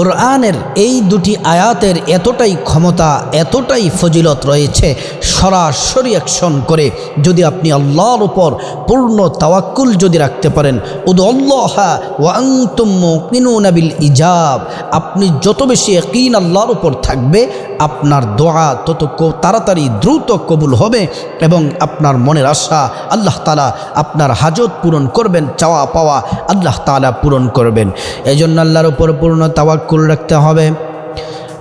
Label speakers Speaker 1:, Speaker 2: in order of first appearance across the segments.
Speaker 1: কোরআনের এই দুটি আয়াতের এতটাই ক্ষমতা, এতটাই ফজিলত রয়েছে, সরাসরি অ্যাকশন করে যদি আপনি আল্লাহর উপর পূর্ণ তাওয়াক্কুল যদি রাখতে পারেন। উদ আল্লাহা ওয়াংতুমিনুনাবিল ইজাব। আপনি যত বেশি একইন আল্লাহর উপর থাকবে, আপনার দোয়া তত তাড়াতাড়ি দ্রুত কবুল হবে এবং আপনার মনের আশা আল্লাহ তালা আপনার হাজত পূরণ করবেন, চাওয়া পাওয়া আল্লাহ তালা পূরণ করবেন। এই জন্য আল্লাহর উপর পূর্ণ তাওয়াক্কুল রাখতে হবে।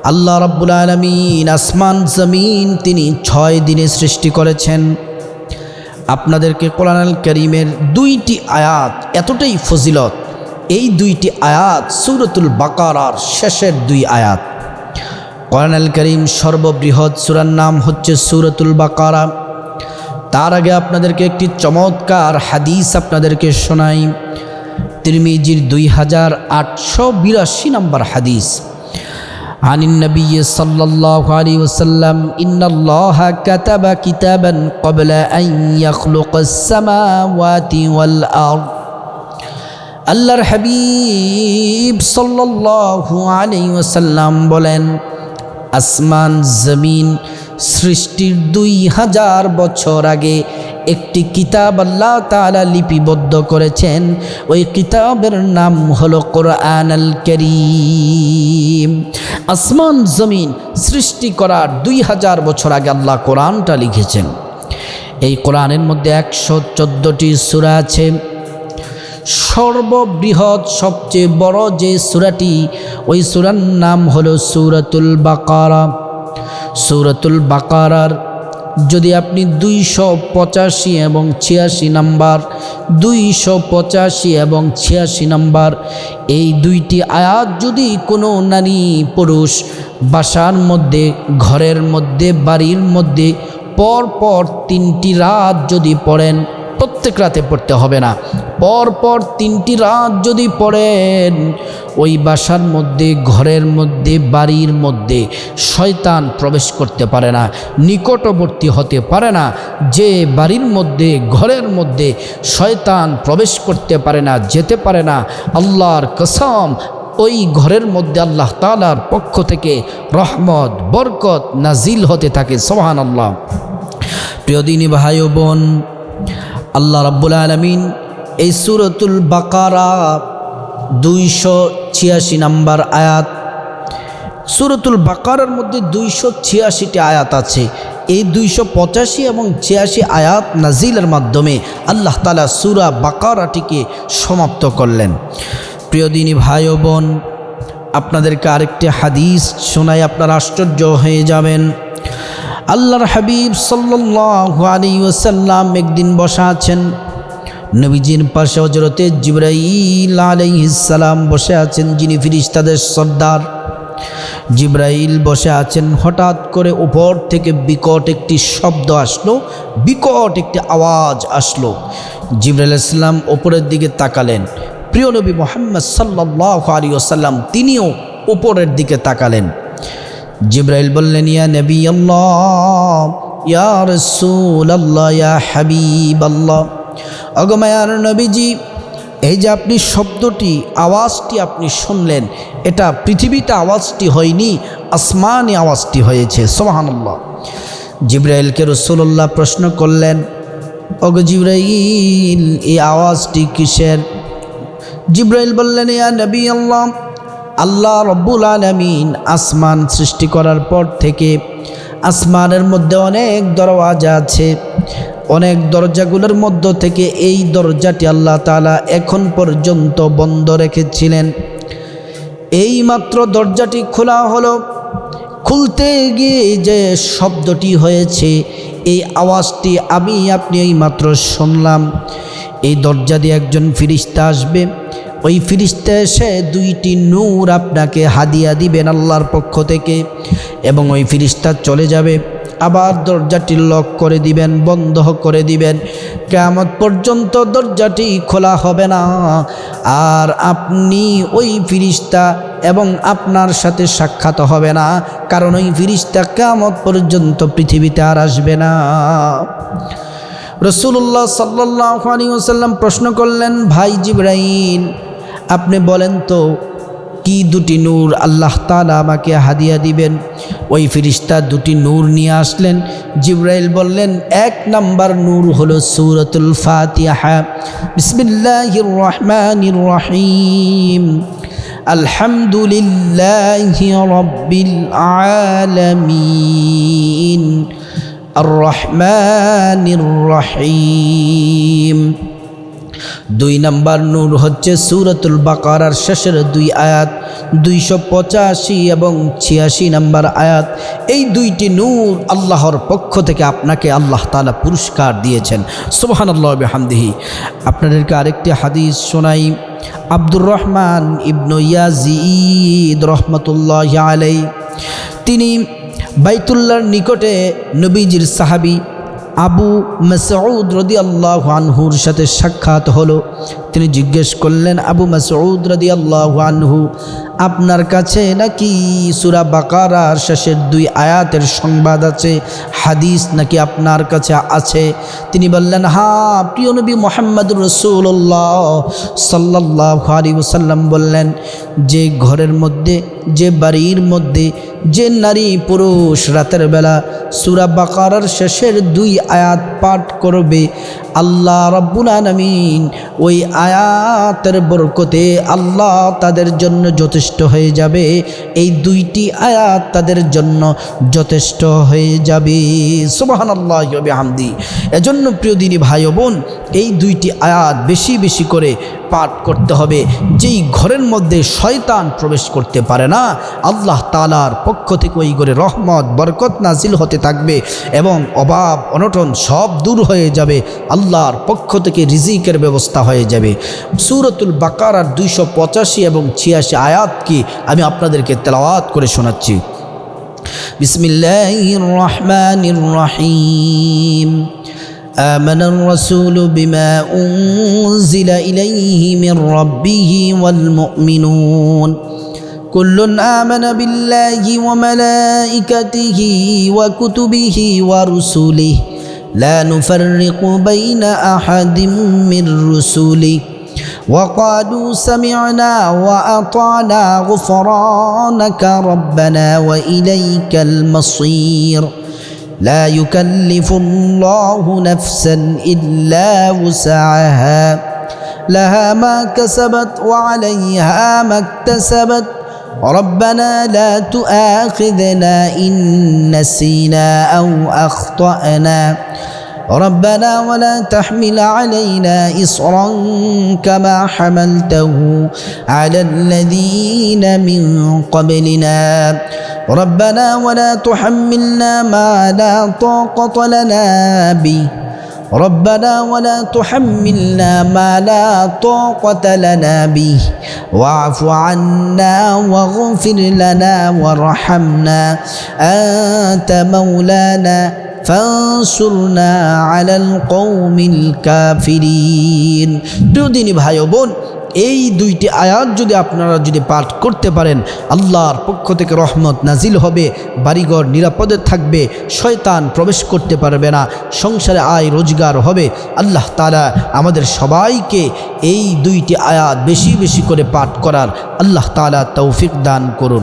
Speaker 1: আল্লাহ রব্বুল আলমিন আসমান, জমিন তিনি ছয় দিনে সৃষ্টি করেছেন। আপনাদেরকে কোরআন আল করিমের দুইটি আয়াত এতটাই ফজিলত। এই দুইটি আয়াত সুরতুল বাকারার শেষের দুই আয়াত। কোরআন আল করিম সর্ববৃহৎ সুরার নাম হচ্ছে সুরতুল বাকারা। তার আগে আপনাদেরকে একটি চমৎকার হাদিস আপনাদেরকে শোনাই। তিরমিজির দুই হাজার আটশো বিরাশি নম্বর হাদিস عن النبي صلى الله عليه وسلم إن الله كتب كتابا قبل أن يخلق السماوات والأرض আল্লাহর হাবিব সাল্লাল্লাহু আলাইহি ওয়াসাল্লাম বলেন আসমান জমিন সৃষ্টির দুই হাজার বছর আগে একটি কিতাব আল্লাহ তাআলা লিপিবদ্ধ করেছেন। ওই কিতাবের নাম হলো কোরআন আল করিম। আসমান, জমিন সৃষ্টি করার দুই হাজার বছর আগে আল্লাহ কোরআনটা লিখেছেন। এই কোরআনের মধ্যে একশো চোদ্দোটি সুরা আছে। সর্ববৃহৎ, সবচেয়ে বড় যে সুরাটি, ওই সুরার নাম হলো সুরাতুল বাকারা। সুরাতুল বাকারার যদি আপনি দুইশো পঁচাশি এবং ছিয়াশি নাম্বার, দুইশো পঁচাশি এবং ছিয়াশি নাম্বার, এই দুইটি আয়াত যদি কোনো নারী পুরুষ বাসার মধ্যে, ঘরের মধ্যে, বাড়ির মধ্যে পর পর তিনটি রাত যদি পড়েন প্রত্যেক রাতে পড়তে হবে না। পর পর তিনটি রাত যদি পড়েন, ওই বাসার মধ্যে, ঘরের মধ্যে, বাড়ির মধ্যে শয়তান প্রবেশ করতে পারে না, নিকটবর্তী হতে পারে না, যে বাড়ির মধ্যে, ঘরের মধ্যে শয়তান প্রবেশ করতে পারে না, যেতে পারে না, আল্লাহর কসম ওই ঘরের মধ্যে আল্লাহ তালার পক্ষ থেকে রহমত, বরকত নাজিল হতে থাকে সোহান আল্লাহ প্রিয় দিনী ভাই বোন আল্লাহ রাব্বুল আলমিন এই সুরতুল বাকারা দুইশো ছিয়াশি নাম্বার আয়াত, সুরতুল বাকারার মধ্যে দুইশো ছিয়াশিটি আয়াত আছে। এই দুইশো পঁচাশি এবং ছিয়াশি আয়াত নাজিলের মাধ্যমে আল্লাহ তালা সুরা বাকারাটিকে সমাপ্ত করলেন। প্রিয় দিনী ভাই বোন, আপনাদেরকে আরেকটি হাদিস শোনায় আপনারা আশ্চর্য হয়ে যাবেন। আল্লাহর হাবিব সাল্লাল্লাহু আলাইহি ওয়াসাল্লাম একদিন বসা আছেন। নবীজির পাশে হজরতে জিব্রাইল আলাইহিস সালাম বসে আছেন, যিনি ফিরিস্তাদের সর্দার। জিব্রাইল বসে আছেন, হঠাৎ করে উপর থেকে বিকট একটি শব্দ আসলো, বিকট একটি আওয়াজ আসলো। জিব্রাইল ইসলাম ওপরের দিকে তাকালেন। প্রিয় নবী মোহাম্মদ সাল্লাহ আলী ওসাল্লাম তিনিও উপরের দিকে তাকালেন। জিব্রাইল বললেন, ইয়া নবী আল্লাহ, ইয়া রসুল আল্লাহ ইয়া হাবিব আল্লাহ অগমায়ার নবীজি, এই যে আপনি শব্দটি, আওয়াজটি আপনি শুনলেন, এটা পৃথিবীতে আওয়াজটি হয়নি, আসমানে আওয়াজটি হয়েছে। সোহানুল্লাহ জিব্রাইলকে রসুল্লাহ প্রশ্ন করলেন অগ জিব্রাইল, এই আওয়াজটি কিসের? জিব্রাইল বললেন, ইয়া নবী আল্লাহ আল্লাহ রব্বুল আলমিন আসমান সৃষ্টি করার পর থেকে আসমানের মধ্যে অনেক দরওয়াজা আছে। অনেক দরজাগুলোর মধ্য থেকে এই দরজাটি আল্লাহ তালা এখন পর্যন্ত বন্ধ রেখেছিলেন। এই মাত্র দরজাটি খোলা হলো, খুলতে গিয়ে যে শব্দটি হয়েছে, এই আওয়াজটি আমি, আপনি এই মাত্র শুনলাম। এই দরজা দিয়ে একজন ফিরিস্তা আসবে ওই ফিরিস্তা এসে দুইটি নূর আপনাকে হাদিয়া দিবেন আল্লাহর পক্ষ থেকে এবং ওই ফিরিস্তা চলে যাবে। আবার দরজাটি লক করে দিবেন, বন্ধ করে দিবেন। কেমন পর্যন্ত দরজাটি খোলা হবে না। আর আপনি ওই ফিরিস্তা এবং আপনার সাথে সাক্ষাৎ হবে না। কারণ ওই ফিরিস্তা কেমত পর্যন্ত পৃথিবীতে আর আসবে না। রসুল্লাহ সাল্লাহ আলী ওসাল্লাম প্রশ্ন করলেন, ভাই জিব্রাইল আপনি বলেন তো, কি দুটি নূর আল্লাহ তালা আমাকে হাদিয়া দিবেন? ওই ফিরিস্তা দুটি নূর নিয়ে আসলেন। জিব্রাইল বললেন, এক নাম্বার নূর হলো সুরতুল ফাতিহা। বিসমিল্লাহির রহমানির রহিম। আলহামদুলিল্লাহি রব্বিল আলামিন। আর রহিম। দুই নাম্বার নূর হচ্ছে সুরতুল বাকারার শেষের দুই আয়াত, দুইশো পঁচাশি এবং ছিয়াশি নাম্বার আয়াত। এই দুইটি নূর আল্লাহর পক্ষ থেকে আপনাকে আল্লাহ তালা পুরস্কার দিয়েছেন। সুবহান আল্লাহ হামদিহি আপনাদেরকে আরেকটি হাদিস শোনাই। আব্দুর রহমান ইবনু ইয়াজিদ রহমতুল্লাহ আলাই তিনি বাইতুল্লাহর নিকটে নবীজির সাহাবি আবু মসউদ রদি আল্লাহ আনহুর সাথে সাক্ষাৎ হলো। তিনি জিজ্ঞেস করলেন, আবু মাসউদ রদি আনহু, আপনার কাছে নাকি সুরা বাকারার শেষের দুই আয়াতের সংবাদ আছে, হাদিস নাকি আপনার কাছে আছে? তিনি বললেন, হা, প্রিয় নবী মোহাম্মদুর রসুল্লাহ সাল্লাহ আলী ওসাল্লাম বললেন, যে ঘরের মধ্যে, যে বাড়ির মধ্যে, যে নারী পুরুষ রাতের বেলা সুরা বাকারার শেষের দুই আয়াত পাঠ করবে আল্লাহ রব্বুল আলমিন ওই আয়াতের বরকতে আল্লাহ তাদের জন্য যথেষ্ট হয়ে যাবে। এই দুইটি আয়াত তাদের জন্য যথেষ্ট হয়ে যাবে। সুবাহান আল্লাহ হামদি এজন্য প্রিয় দিনী ভাই বোন, এই দুইটি আয়াত বেশি বেশি করে পাঠ করতে হবে। যেই ঘরের মধ্যে শয়তান প্রবেশ করতে পারে না, আল্লাহ তালার পক্ষ থেকে ওই ঘরে রহমত, বরকত নাজিল হতে থাকবে এবং অভাব, অনটন সব দূর হয়ে যাবে। আল্লাহর পক্ষ থেকে রিজিকের ব্যবস্থা হয়ে যাবে। সুরতুল বাকারার দুইশো পঁচাশি এবং ছিয়াশি আয়াত কি? আমি আপনাদেরকে তেলাওয়াত করে শোনাচ্ছি। বিসমিল্লাহির রহমানির রহিম। آمن الرسول بما أنزل إليه من ربه والمؤمنون. كل آمن بالله وملائكته وكتبه ورسله. لا نفرق بين أحد من رسله. وقالوا سمعنا وأطعنا غفرانك ربنا وإليك المصير. لا يكلف الله نفسا إلا وسعها. لها ما كسبت وعليها ما اكتسبت. ربنا لا تؤاخذنا إن نسينا أو أخطأنا. ربنا ولا تحمل علينا إصرا كما حملته على الذين من قبلنا. ربنا ولا تحملنا ما لا طاقة لنا به. ربنا ولا تحملنا ما لا طاقة لنا به. واعف عنا واغفر لنا وارحمنا. أنت مولانا فانصرنا على القوم الكافرين. دوديني بهاي এই দুইটি আয়াত যদি আপনারা যদি পাঠ করতে পারেন, আল্লাহর পক্ষ থেকে রহমত নাজিল হবে, বাড়িঘর নিরাপদে থাকবে, শয়তান প্রবেশ করতে পারবে না, সংসারে আয় রোজগার হবে, আল্লাহ তালা আমাদের সবাইকে এই দুইটি আয়াত বেশি বেশি করে পাঠ করার আল্লাহ তালা তৌফিক দান করুন।